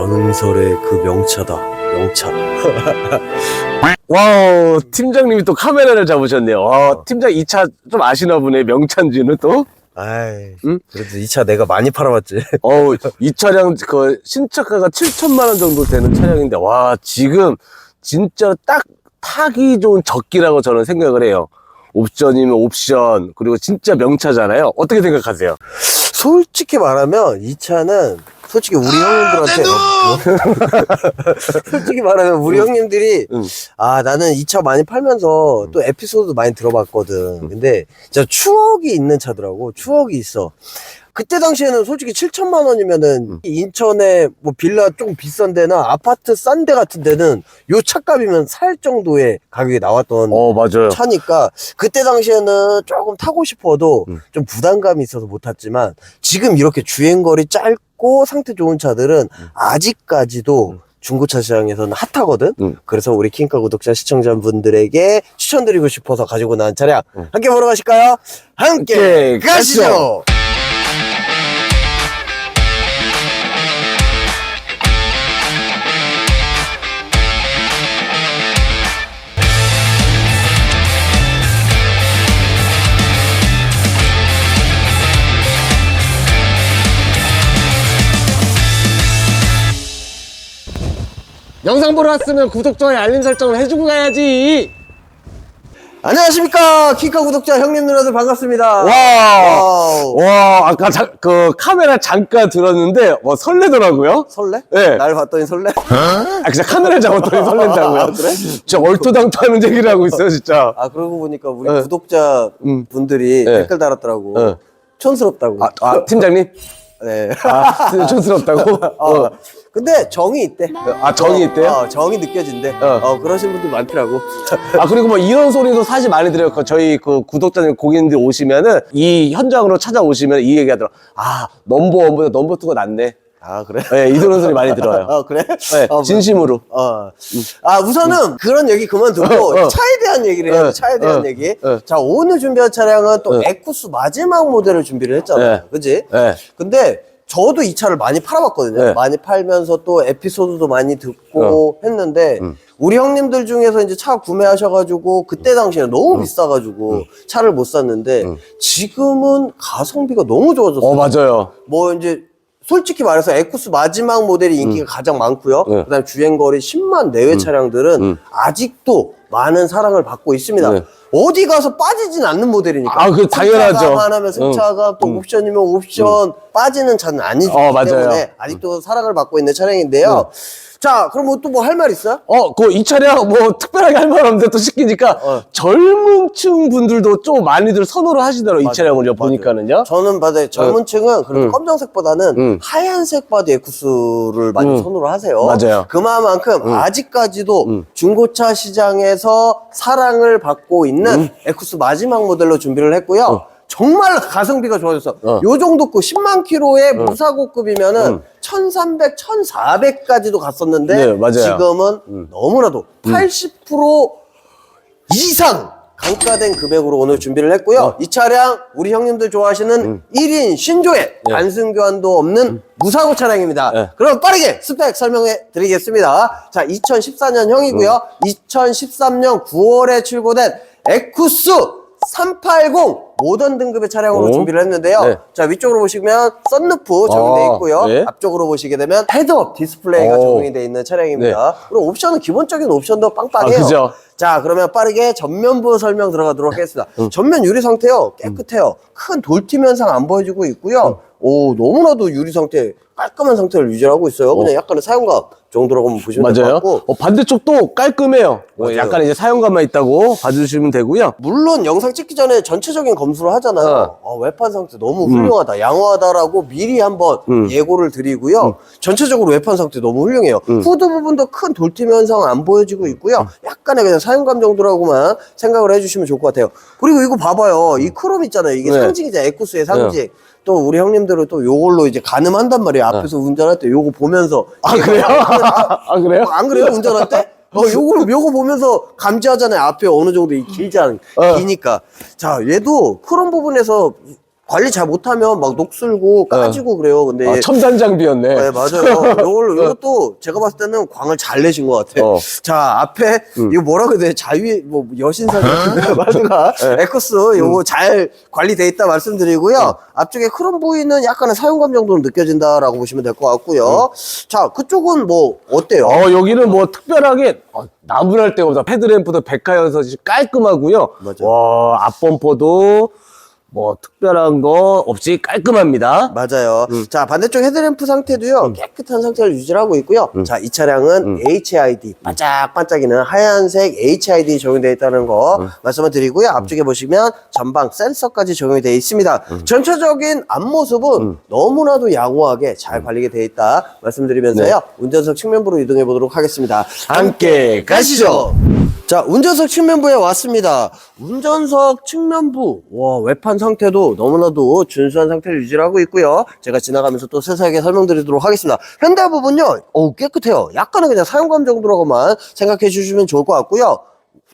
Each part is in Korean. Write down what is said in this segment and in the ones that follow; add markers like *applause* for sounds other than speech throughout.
전설의 그 명차다. 명차. *laughs* 와우, 팀장님이 또 카메라를 잡으셨네요. 와, 팀장 이 차 좀 아시나 보네. 명찬지는 또. 아이, 응? 그래도 이 차 내가 많이 팔아봤지. *laughs* 어우, 이 차량 그 신차가가 7천만 원 정도 되는 차량인데 와, 지금 진짜 딱 타기 좋은 적기라고 저는 생각을 해요. 옵션이면 옵션, 그리고 진짜 명차잖아요. 어떻게 생각하세요? 솔직히 말하면 이 차는 솔직히 우리 형님들한테 *laughs* 솔직히 말하면 우리 형님들이 응. 아 나는 이 차 많이 팔면서 또 에피소드 많이 들어봤거든. 근데 진짜 추억이 있는 차더라고. 추억이 있어. 그때 당시에는 솔직히 7천만 원이면은 인천에 뭐 빌라 좀 비싼 데나 아파트 싼 데 같은 데는 요 차값이면 살 정도의 가격이 나왔던 어, 맞아요. 차니까 그때 당시에는 조금 타고 싶어도 음. 좀 부담감이 있어서 못 탔지만 지금 이렇게 주행거리 짧고 상태 좋은 차들은 아직까지도 중고차 시장에서는 핫하거든. 음. 그래서 우리 킹카 구독자 시청자분들에게 추천드리고 싶어서 가지고 나온 차량 음. 함께 보러 가실까요? 함께 함께 가시죠. 가시죠. 영상 보러 왔으면 구독, 좋아요, 알림 설정을 해주고 가야지. 안녕하십니까 킹카 구독자 형님 누나들 반갑습니다. 와, 와우. 와, 아까 자, 그 카메라 잠깐 들었는데, 와, 설레더라고요. 설레? 네. 날 봤더니 설레? 아, 진짜 카메라 잡았더니 *laughs* 설렌다고요? 아, 그래? 진짜 얼토당토하는 얘기를 하고 있어요, 진짜. 아 그러고 보니까 우리 네. 구독자 음. 분들이 네. 댓글 달았더라고. 네. 촌스럽다고. 아, 아, 팀장님? 네. 아, 촌스럽다고? *laughs* 어. 어. 근데 정이 있대. 아, 정이 있대요? 어, 정이 느껴진대. 어. 어. 그러신 분들 많더라고. 아, 그리고 뭐 이런 소리도 사실 많이 들어요. 그 저희 그 구독자님, 고객님들 오시면은 이 현장으로 찾아오시면 이 얘기 하더라고. 아, 넘버 원보다 넘버 투가 낫네. 아 그래? 네, 이런 소리 많이 들어요. *laughs* 어 그래? 네, 어, 진심으로. 어. 아 우선은 그런 얘기 그만두고 어, 어. 차에 대한 얘기를 해요. 어, 차에 대한 어, 얘기. 어. 자 오늘 준비한 차량은 또 어. 에쿠스 마지막 모델을 준비를 했잖아요. 네. 그지? 네. 근데 저도 이 차를 많이 팔아봤거든요. 네. 많이 팔면서 또 에피소드도 많이 듣고 했는데 음. 우리 형님들 중에서 이제 차 구매하셔가지고 그때 당시에는 너무 비싸가지고 차를 못 샀는데 음. 지금은 가성비가 너무 좋아졌어요. 어, 맞아요. 뭐 이제 솔직히 말해서 에쿠스 마지막 모델이 인기가 가장 많고요. 네. 그다음 에 주행거리 10만 내외 차량들은 음. 아직도 많은 사랑을 받고 있습니다. 네. 어디 가서 빠지진 않는 모델이니까. 아, 그 당연하죠. 승차감 하나면 승차감, 또 옵션이면 옵션 빠지는 차는 아니기 어, 맞아요. 때문에 아직도 사랑을 받고 있는 차량인데요. 자, 그럼 뭐 또 뭐 할 말 있어요? 어, 그 이 차량 뭐 특별하게 할 말 없는데 또 시키니까 어. 젊은 층 분들도 좀 많이들 선호를 하시더라고요. 이. 차량을요. 보니까는요. 저는 봐도 젊은 층은 그래도 음. 검정색보다는 음. 하얀색 바디 에쿠스를 많이 음. 선호를 하세요. 맞아요. 그만큼 아직까지도 음. 중고차 시장에서 사랑을 받고 있는 음. 에쿠스 마지막 모델로 준비를 했고요. 정말 가성비가 좋아졌어. 어. 요 정도 급 10만 킬로의 무사고급이면은 음. 1300, 1400까지도 갔었는데 네, 맞아요. 지금은 음. 너무나도 80% 이상 강가된 금액으로 오늘 준비를 했고요. 어. 이 차량 우리 형님들 좋아하시는 음. 1인 신조에 단순 교환도 없는 무사고 차량입니다. 네. 그럼 빠르게 스펙 설명해 드리겠습니다. 자, 2014년 형이고요. 음. 2013년 9월에 출고된 에쿠스 380 모던 등급의 차량으로 오. 준비를 했는데요. 네. 자, 위쪽으로 보시면 썬루프 적용되어 아, 있고요. 네. 앞쪽으로 보시게 되면 헤드업 디스플레이가 오. 적용이 되어 있는 차량입니다. 그리고 옵션은 기본적인 옵션도 빵빵해요. 아, 그죠? 자, 그러면 빠르게 전면부 설명 들어가도록 하겠습니다. 음. 전면 유리 상태요. 깨끗해요. 큰 돌팀 현상 안 보여주고 음. 있고요. 오, 너무나도 유리 상태, 깔끔한 상태를 유지하고 있어요. 그냥 약간의 사용감 정도라고 보시면 될 것 맞아요. 같고. 어, 반대쪽도 깔끔해요. 어, 맞아요. 약간 이제 사용감만 있다고 봐주시면 되고요. 물론 영상 찍기 전에 전체적인 검수를 하잖아요. 어. 어, 외판 상태 너무 훌륭하다, 양호하다라고 미리 한번 음. 예고를 드리고요. 전체적으로 외판 상태 너무 훌륭해요. 음. 후드 부분도 큰 돌팀 현상 안 보여지고 있고요. 약간의 그냥 사용감 정도라고만 생각을 해주시면 좋을 것 같아요. 그리고 이거 봐봐요. 이 크롬 있잖아요. 이게 네. 상징이잖아요. 에쿠스의 상징. 또 우리 형님들은 또 요걸로 이제 가늠한단 말이에요. 앞에서 운전할 때 요거 보면서. 아, 그래요? 아, 그래요? 어, 안 그래요? 운전할 때? 어, 요거, 요거 보면서 감지하잖아요. 앞에 어느 정도 이 길지 않, 어. 기니까. 자, 얘도 크롬 부분에서 관리 잘 못하면 막 녹슬고 까지고 그래요. 근데 아, 첨단 장비였네. 네, 맞아요. *laughs* 요걸, 요것도 제가 봤을 때는 광을 잘 내신 것 같아요. 어. 자, 앞에, 이거 뭐라 그래야 돼? 자유, 뭐, 여신사 같은데, 말드가. 에코스, 요거 잘 관리돼 있다 말씀드리고요. 앞쪽에 크롬 보이는 약간의 사용감 정도는 느껴진다라고 보시면 될 것 같고요. 자, 그쪽은 뭐, 어때요? 어, 여기는 뭐 특별하게 어, 나무랄 데보다 헤드램프도 백화연섯이 깔끔하고요. 맞아요. 와, 앞범퍼도 뭐 특별한 거 없이 깔끔합니다. 맞아요. 자, 반대쪽 헤드램프 상태도요, 깨끗한 상태를 유지하고 있고요. 자, 이 차량은 HID, 반짝반짝이는 하얀색 HID 적용되어 있다는 거 말씀을 드리고요. 앞쪽에 보시면 전방 센서까지 적용이 되어 있습니다. 전체적인 앞모습은 너무나도 양호하게 잘 관리가 되어 있다 말씀드리면서요. 운전석 측면부로 이동해 보도록 하겠습니다. 함께 가시죠. 자, 운전석 측면부에 왔습니다. 운전석 측면부, 와, 외판 상태도 너무나도 준수한 상태를 유지하고 있고요. 제가 지나가면서 또 세세하게 설명드리도록 하겠습니다. 현대 부분요, 어우, 깨끗해요. 약간은 그냥 사용감 정도라고만 생각해 주시면 좋을 것 같고요.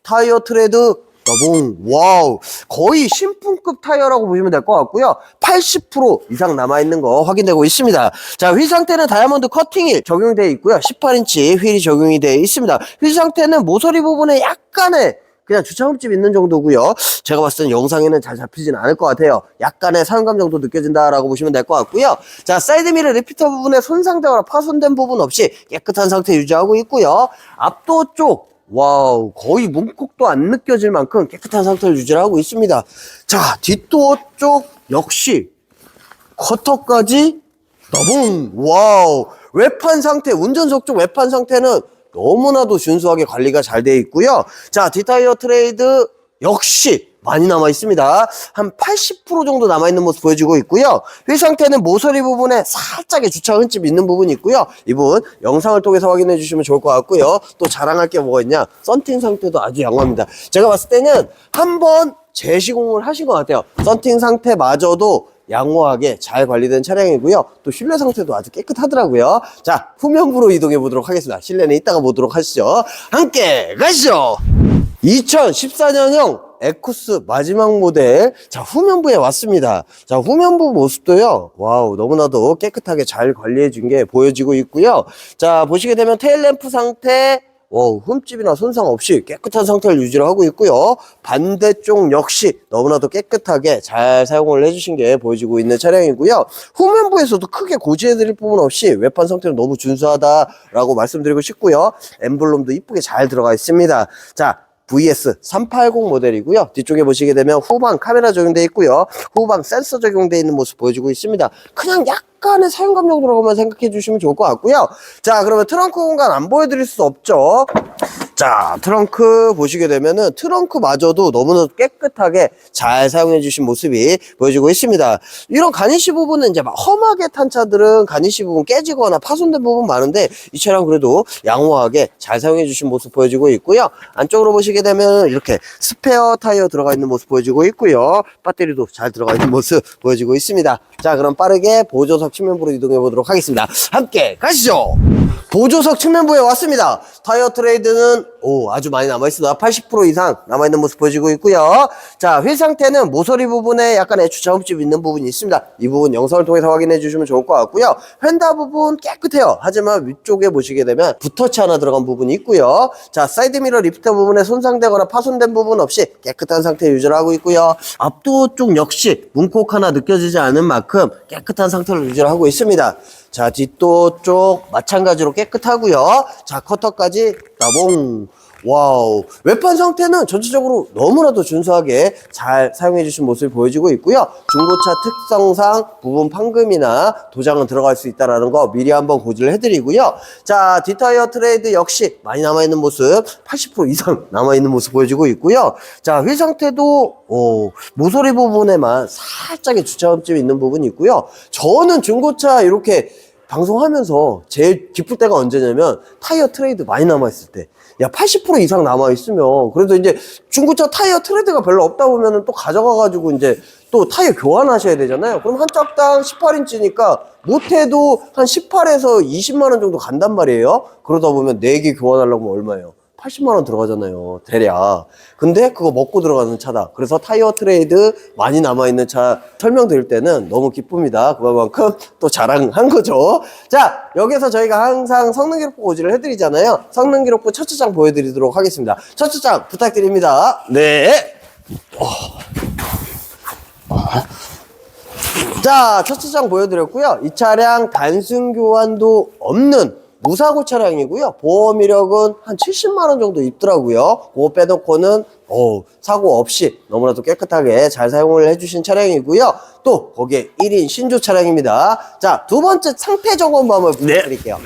타이어 트레드, 더봉, 와우. 거의 신품급 타이어라고 보시면 될 것 같고요. 80% 이상 남아있는 거 확인되고 있습니다. 자, 휠 상태는 다이아몬드 커팅이 적용되어 있고요. 18인치 휠이 적용이 되어 있습니다. 휠 상태는 모서리 부분에 약간의 그냥 주차 흠집 있는 정도고요. 제가 봤을 땐 영상에는 잘 잡히진 않을 것 같아요. 약간의 사용감 정도 느껴진다라고 보시면 될 것 같고요. 자, 사이드미러 리피터 부분에 손상되거나 파손된 부분 없이 깨끗한 상태 유지하고 있고요. 앞도 쪽 와우 거의 문콕도 안 느껴질 만큼 깨끗한 상태를 유지하고 있습니다. 자, 뒷도 쪽 역시 커터까지 더봉 와우 외판 상태 운전석 쪽 외판 상태는 너무나도 준수하게 관리가 잘 되어 있고요. 자 뒷타이어 트레이드 역시 많이 남아 있습니다. 한 80% 정도 남아 있는 모습 보여주고 있고요. 휠 상태는 모서리 부분에 살짝의 주차 흔집 있는 부분이 있고요. 이 부분 영상을 통해서 확인해 주시면 좋을 것 같고요. 또 자랑할 게 뭐가 있냐? 썬팅 상태도 아주 양호합니다. 제가 봤을 때는 한번 재시공을 하신 것 같아요. 썬팅 상태마저도 양호하게 잘 관리된 차량이고요. 또 실내 상태도 아주 깨끗하더라고요. 자, 후면부로 이동해 보도록 하겠습니다. 실내는 이따가 보도록 하시죠. 함께 가시죠. 2014년형 에쿠스 마지막 모델 자 후면부에 왔습니다 자 후면부 모습도요 와우 너무나도 깨끗하게 잘 관리해 준 게 보여지고 있고요 자 보시게 되면 테일램프 상태 어, 흠집이나 손상 없이 깨끗한 상태를 유지를 하고 있고요. 반대쪽 역시 너무나도 깨끗하게 잘 사용을 해주신 게 보여지고 있는 차량이고요. 후면부에서도 크게 고지해드릴 부분 없이 외판 상태는 너무 준수하다라고 말씀드리고 싶고요. 엠블럼도 이쁘게 잘 들어가 있습니다. 자, VS 380 모델이고요. 뒤쪽에 보시게 되면 후방 카메라 적용되어 있고요. 후방 센서 적용되어 있는 모습 보여주고 있습니다. 그냥 약간의 사용감 정도라고만 생각해 주시면 좋을 것 같고요. 자, 그러면 트렁크 공간 안 보여드릴 수 없죠. 자, 트렁크 보시게 되면은 트렁크마저도 너무나 깨끗하게 잘 사용해 주신 모습이 보여지고 있습니다. 이런 가니시 부분은 이제 막 험하게 탄 차들은 가니시 부분 깨지거나 파손된 부분 많은데 이 차량 그래도 양호하게 잘 사용해 주신 모습 보여지고 있고요. 안쪽으로 보시게 되면 이렇게 스페어 타이어 들어가 있는 모습 보여지고 있고요. 배터리도 잘 들어가 있는 모습 보여지고 있습니다. 자, 그럼 빠르게 보조석 측면부로 이동해 보도록 하겠습니다. 함께 가시죠. 보조석 측면부에 왔습니다. 타이어 트레이드는 오 아주 많이 남아있습니다. 80% 이상 남아있는 모습 보여지고 있고요. 자, 휠 상태는 모서리 부분에 약간의 주차 흠집 있는 부분이 있습니다. 이 부분 영상을 통해서 확인해 주시면 좋을 것 같고요. 휀다 부분 깨끗해요. 하지만 위쪽에 보시게 되면 붓터치 하나 들어간 부분이 있고요. 자, 사이드미러 리프터 부분에 손상되거나 파손된 부분 없이 깨끗한 상태 유지를 하고 있고요. 앞도 쪽 역시 문콕 하나 느껴지지 않은 만큼 깨끗한 상태를 유지를 하고 있습니다. 자, 뒷도 쪽 마찬가지로 깨끗하고요. 자, 커터까지 따봉. 와우. 외판 상태는 전체적으로 너무나도 준수하게 잘 사용해 주신 모습이 보여지고 있고요. 중고차 특성상 부분 판금이나 도장은 들어갈 수 있다는 거 미리 한번 고지를 해드리고요. 자, 뒷타이어 트레이드 역시 많이 남아있는 모습, 80% 이상 *laughs* 남아있는 모습 보여지고 있고요. 자, 휠 상태도, 오, 모서리 부분에만 살짝의 주차음집이 있는 부분이 있고요. 저는 중고차 이렇게 방송하면서 제일 기쁠 때가 언제냐면 타이어 트레이드 많이 남아있을 때. 야, 80% 이상 남아 있으면, 그래도 이제 중고차 타이어 트레이드가 별로 없다 보면은 또 가져가가지고 이제 또 타이어 교환하셔야 되잖아요. 그럼 한 짝당 18인치니까 못해도 한 18에서 20만 원 정도 간단 말이에요. 그러다 보면 4개 교환하려면 얼마예요? 80만 원 들어가잖아요. 대략. 근데 그거 먹고 들어가는 차다. 그래서 타이어 트레이드 많이 남아 있는 차 설명드릴 때는 너무 기쁩니다. 그만큼 또 자랑한 거죠. 자, 여기서 저희가 항상 성능 기록부 고지를 해 드리잖아요. 성능 기록부 첫 차장 보여 드리도록 하겠습니다. 첫 차장 부탁드립니다. 네. 자, 첫 차장 보여드렸고요. 이 차량 단순 교환도 없는 무사고 차량이고요. 보험 이력은 한 70만 원 정도 있더라고요. 그거 빼놓고는 어, 사고 없이 너무나도 깨끗하게 잘 사용을 해주신 차량이고요. 또 거기에 1인 신조 차량입니다. 자, 두 번째 상태 점검부 한번 부탁드릴게요.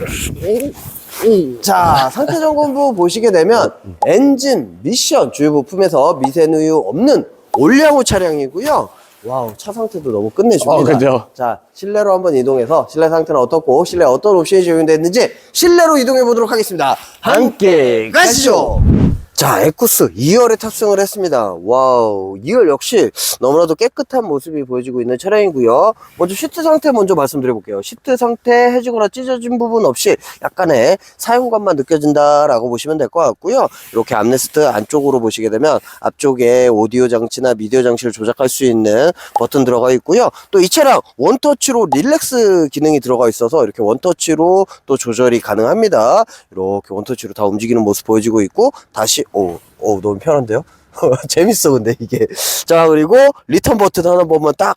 자, 상태 점검부 보시게 되면 엔진, 미션 주요 부품에서 미세누유 없는 올량호 차량이고요. 와우, 차 상태도 너무 끝내줍니다. 어, 그죠. 자, 실내로 한번 이동해서 실내 상태는 어떻고 실내 어떤 옵션이 적용됐는지 실내로 이동해 보도록 하겠습니다. 함께 가시죠. 자, 에쿠스 2열에 탑승을 했습니다. 와우, 2열 역시 너무나도 깨끗한 모습이 보여지고 있는 차량이고요. 먼저 시트 상태 먼저 말씀드려 볼게요. 시트 상태 해지거나 찢어진 부분 없이 약간의 사용감만 느껴진다라고 보시면 될 것 같고요. 이렇게 암레스트 안쪽으로 보시게 되면 앞쪽에 오디오 장치나 미디어 장치를 조작할 수 있는 버튼 들어가 있고요. 또 이 차량 원터치로 릴렉스 기능이 들어가 있어서 이렇게 원터치로 또 조절이 가능합니다. 이렇게 원터치로 다 움직이는 모습 보여지고 있고 다시 오, 오 너무 편한데요? *laughs* 재밌어 근데 이게 자 그리고 리턴 버튼 하나 번만 딱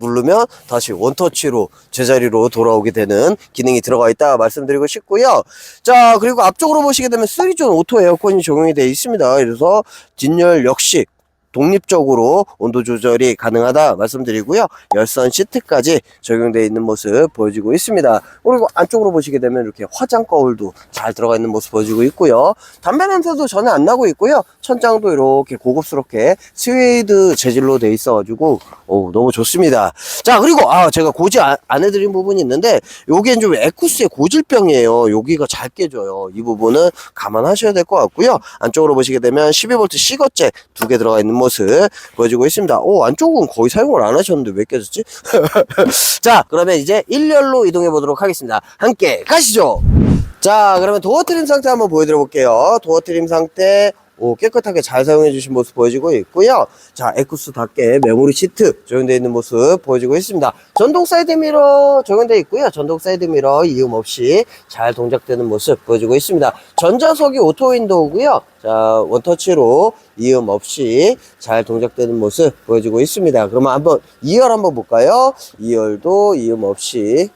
누르면 다시 원터치로 제자리로 돌아오게 되는 기능이 들어가 있다 말씀드리고 싶고요. 자 그리고 앞쪽으로 보시게 되면 3존 오토 에어컨이 적용이 되어 있습니다. 그래서 뒷열 역시 독립적으로 온도 조절이 가능하다 말씀드리고요. 열선 시트까지 적용되어 있는 모습 보여지고 있습니다. 그리고 안쪽으로 보시게 되면 이렇게 화장 거울도 잘 들어가 있는 모습 보여지고 있고요. 담배 냄새도 전혀 안 나고 있고요. 천장도 이렇게 고급스럽게 스웨이드 재질로 되어 있어가지고 오, 너무 좋습니다. 자 그리고 아 제가 고지 안, 안 해드린 부분이 있는데 요게 좀 에쿠스의 고질병이에요. 여기가 잘 깨져요. 이 부분은 감안하셔야 될 것 같고요. 안쪽으로 보시게 되면 12V C거째 두개 들어가 있는 모습 보여지고 있습니다. 오 안쪽은 거의 사용을 안 하셨는데 왜 깨졌지? *laughs* 자 그러면 이제 1열로 이동해 보도록 하겠습니다. 함께 가시죠. 자 그러면 도어 트림 상태 한번 보여드려 볼게요. 도어 트림 상태 오, 깨끗하게 잘 사용해 주신 모습 보여지고 있고요. 자, 에쿠스답게 메모리 시트 적용되어 있는 모습 보여지고 있습니다. 전동 사이드 미러 적용되어 있고요. 전동 사이드 미러 이음 없이 잘 동작되는 모습 보여지고 있습니다. 전자석이 오토 윈도우고요. 자, 원터치로 이음 없이 잘 동작되는 모습 보여지고 있습니다. 그러면 한번 2열 한번 볼까요? 2열도 이음 없이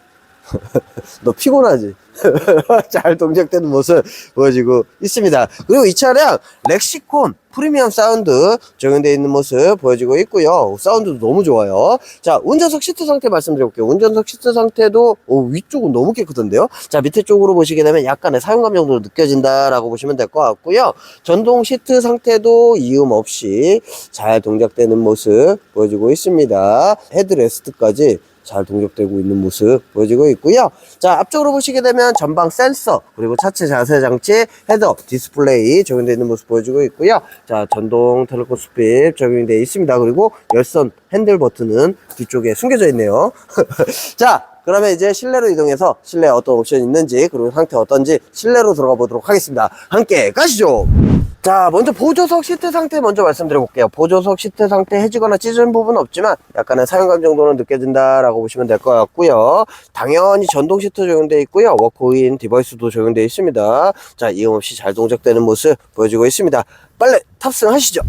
너 피곤하지? *laughs* 잘 동작되는 모습 보여지고 있습니다. 그리고 이 차량 렉시콘 프리미엄 사운드 적용되어 있는 모습 보여지고 있고요. 사운드도 너무 좋아요. 자, 운전석 시트 상태 말씀드려볼게요. 운전석 시트 상태도 오, 위쪽은 너무 깨끗한데요. 자, 밑에 쪽으로 보시게 되면 약간의 사용감 정도 느껴진다라고 보시면 될 것 같고요. 전동 시트 상태도 이음 없이 잘 동작되는 모습 보여지고 있습니다. 헤드레스트까지 잘 동작되고 있는 모습 보여지고 있고요. 자, 앞쪽으로 보시게 되면 전방 센서, 그리고 차체 자세 장치, 헤더, 디스플레이 적용되어 있는 모습 보여지고 있고요. 자, 전동 텔레코 스핍 적용되어 있습니다. 그리고 열선 핸들 버튼은 뒤쪽에 숨겨져 있네요. *laughs* 자, 그러면 이제 실내로 이동해서 실내에 어떤 옵션이 있는지, 그리고 상태 어떤지 실내로 들어가 보도록 하겠습니다. 함께 가시죠! 자, 먼저 보조석 시트 상태 먼저 말씀드려 볼게요. 보조석 시트 상태 해지거나 찢은 부분 없지만 약간의 사용감 정도는 느껴진다 라고 보시면 될 것 같고요. 당연히 전동 시트 적용되어 있고요. 워크인 디바이스도 적용되어 있습니다. 자, 이음 없이 잘 동작되는 모습 보여지고 있습니다. 빨리 탑승하시죠.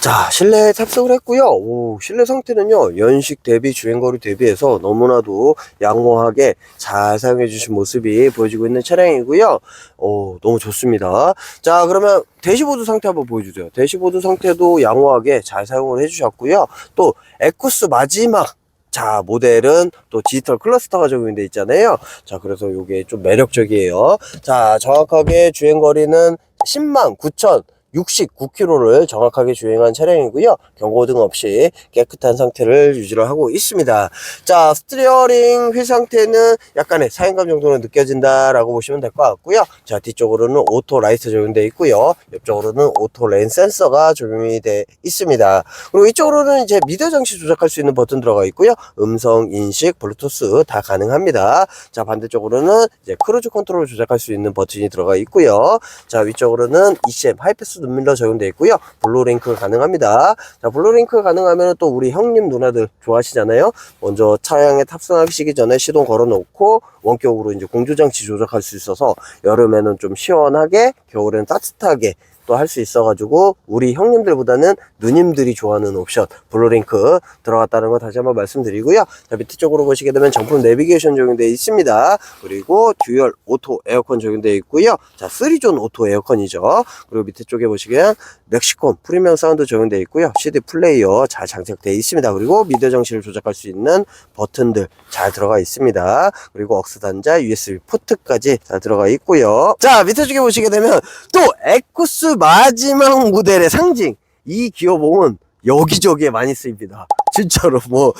자, 실내에 탑승을 했고요. 오, 실내 상태는요, 연식 대비 주행거리 대비해서 너무나도 양호하게 잘 사용해 주신 모습이 보여지고 있는 차량이고요. 오, 너무 좋습니다. 자, 그러면 대시보드 상태 한번 보여주세요. 대시보드 상태도 양호하게 잘 사용을 해 주셨고요. 또, 에쿠스 마지막 자, 모델은 또 디지털 클러스터가 적용되어 있잖아요. 자, 그래서 이게 좀 매력적이에요. 자, 정확하게 주행거리는 10만 9천 69km를 정확하게 주행한 차량이고요. 경고등 없이 깨끗한 상태를 유지를 하고 있습니다. 자, 스티어링 휠 상태는 약간의 사용감 정도는 느껴진다라고 보시면 될 것 같고요. 자, 뒤쪽으로는 오토 라이트 적용되어 있고요. 옆쪽으로는 오토 렌 센서가 적용이 되어 있습니다. 그리고 이쪽으로는 이제 미디어 장치 조작할 수 있는 버튼 들어가 있고요. 음성 인식, 블루투스 다 가능합니다. 자, 반대쪽으로는 이제 크루즈 컨트롤 조작할 수 있는 버튼이 들어가 있고요. 자, 위쪽으로는 ECM 하이패스 눈밀러 적용되어 있고요. 블루 링크 가능합니다. 자, 블루 링크 가능하면 또 우리 형님 누나들 좋아하시잖아요. 먼저 차량에 탑승하시기 전에 시동 걸어 놓고 원격으로 이제 공조장치 조작할 수 있어서 여름에는 좀 시원하게, 겨울에는 따뜻하게 또 할 수 있어가지고 우리 형님들보다는 누님들이 좋아하는 옵션 블루링크 들어갔다는 거 다시 한번 말씀드리고요. 자 밑에 쪽으로 보시게 되면 정품 내비게이션 적용되어 있습니다. 그리고 듀얼 오토 에어컨 적용되어 있고요. 자 3존 오토 에어컨이죠. 그리고 밑에 쪽에 보시면 멕시콘 프리미엄 사운드 적용되어 있고요. CD 플레이어 잘 장착되어 있습니다. 그리고 미디어 장치를 조작할 수 있는 버튼들 잘 들어가 있습니다. 그리고 억스 단자 USB 포트까지 잘 들어가 있고요. 자 밑에 쪽에 보시게 되면 또 에쿠스 마지막 모델의 상징 이 기어봉은 여기저기에 많이 쓰입니다. 진짜로 뭐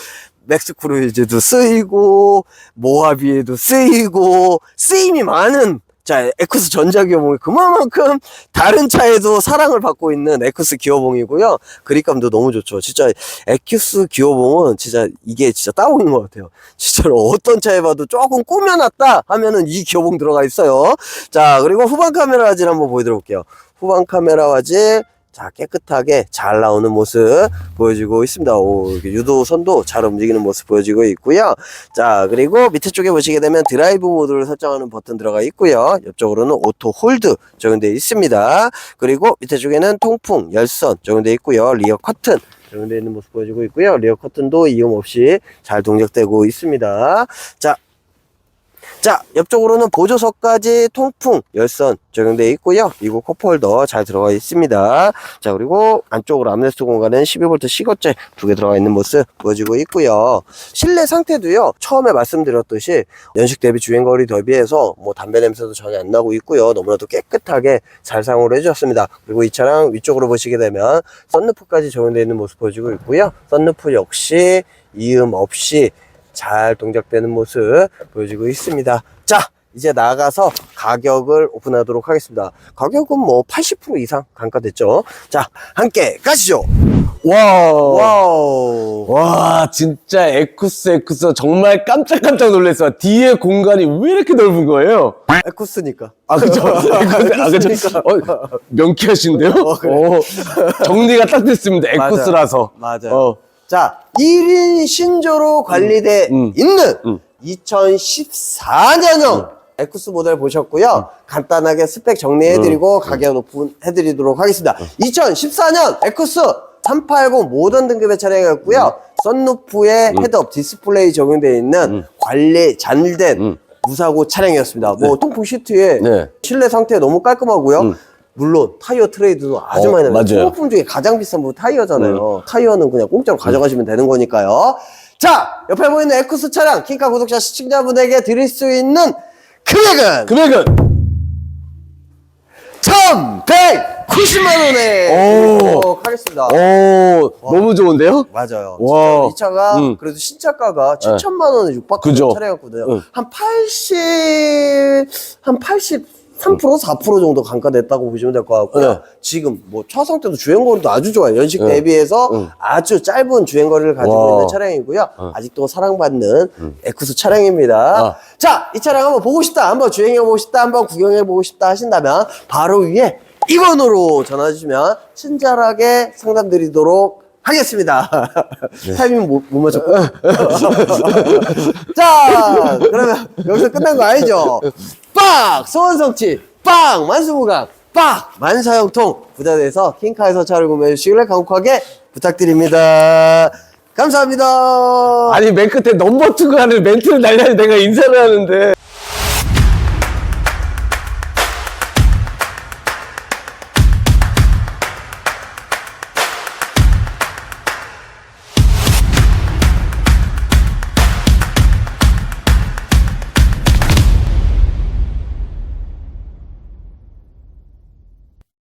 맥스크루이즈도 쓰이고 모하비에도 쓰이고 쓰임이 많은 자 에쿠스 전자기어봉이 그만큼 다른 차에도 사랑을 받고 있는 에쿠스 기어봉이고요. 그립감도 너무 좋죠. 진짜 에쿠스 기어봉은 진짜 이게 진짜 따봉인 것 같아요. 진짜로 어떤 차에 봐도 조금 꾸며놨다 하면은 이 기어봉 들어가 있어요. 자 그리고 후방 카메라 화질 한번 보여드릴게요. 후방 카메라 화질 자 깨끗하게 잘 나오는 모습 보여지고 있습니다. 오, 이렇게 유도선도 잘 움직이는 모습 보여지고 있고요. 자 그리고 밑에 쪽에 보시게 되면 드라이브 모드를 설정하는 버튼 들어가 있고요. 옆쪽으로는 오토 홀드 적용되어 있습니다. 그리고 밑에 쪽에는 통풍 열선 적용되어 있고요. 리어 커튼 적용되어 있는 모습 보여지고 있고요. 리어 커튼도 이용 없이 잘 동작되고 있습니다. 자 자, 옆쪽으로는 보조석까지 통풍 열선 적용되어 있고요. 이거 컵홀더 잘 들어가 있습니다. 자, 그리고 안쪽으로 암레스트 공간은 12V 시거제 두개 들어가 있는 모습 보여지고 있고요. 실내 상태도요. 처음에 말씀드렸듯이 연식 대비 주행거리 대비해서 뭐 담배 냄새도 전혀 안 나고 있고요. 너무나도 깨끗하게 잘 사용을 해주셨습니다. 그리고 이 차량 위쪽으로 보시게 되면 썬루프까지 적용되어 있는 모습 보여지고 있고요. 썬루프 역시 이음 없이 잘 동작되는 모습 보여지고 있습니다. 자, 이제 나가서 가격을 오픈하도록 하겠습니다. 가격은 뭐 80% 이상 감가됐죠. 자, 함께 가시죠. 와. 와우. 와, 진짜 에쿠스, 에쿠스. 정말 깜짝깜짝 놀랐어요. 뒤에 공간이 왜 이렇게 넓은 거예요? 에쿠스니까. 아, 그죠? *laughs* 아, 그죠? 어, 명쾌하신데요? 어, 정리가 딱 됐습니다. 에쿠스라서. 맞아요. 어, 자, 1인 신조로 관리돼 음. 있는 음. 2014년형 에쿠스 모델 보셨고요. 간단하게 스펙 정리해드리고 가격 오픈 해드리도록 하겠습니다. 2014년 에쿠스 380 모던 등급의 차량이었고요. 썬루프에 헤드업 디스플레이 적용되어 있는 관리 잘된 음. 무사고 차량이었습니다. 뭐 통풍 시트에 네. 실내 상태 너무 깔끔하고요. 음. 물론 타이어 트레이드도 아주 어, 많이 나요. 맞아요. 소모품 중에 가장 비싼 부 타이어잖아요. 타이어는 그냥 공짜로 가져가시면 되는 거니까요. 자, 옆에 보이는 에쿠스 차량 킹카 구독자 시청자분에게 드릴 수 있는 금액은 금액은? 1,190만 원에 오. 드리도록 하겠습니다. 오, 너무 좋은데요? 맞아요. 와. 진짜 이 차가 음. 그래도 신차가가 7천만 원에 육박하는 그죠. 차량이었거든요. 응. 한 80, 한 83%, 4% 정도 감가됐다고 보시면 될 것 같고요. 네. 지금 뭐 차상태도 주행거리도 아주 좋아요. 연식 네. 대비해서 응. 아주 짧은 주행거리를 가지고 와. 있는 차량이고요. 아직도 사랑받는 에쿠스 차량입니다. 아. 자, 이 차량 한번 보고 싶다, 한번 주행해보고 싶다, 한번 구경해보고 싶다 하신다면 바로 위에 이 번호로 전화주시면 친절하게 상담드리도록 하겠습니다. *laughs* 타이밍 못, 못 맞췄고. *laughs* *laughs* 자, 그러면 여기서 끝난 거 아니죠? 빡! 소원성취, 빡! 만수무강, 빡! 만사형통 부자돼서 킹카에서 차를 구매해 주시길 강력하게 부탁드립니다. 감사합니다. 아니, 맨 끝에 넘버 투가 하는 멘트를 날려야 내가 인사를 하는데.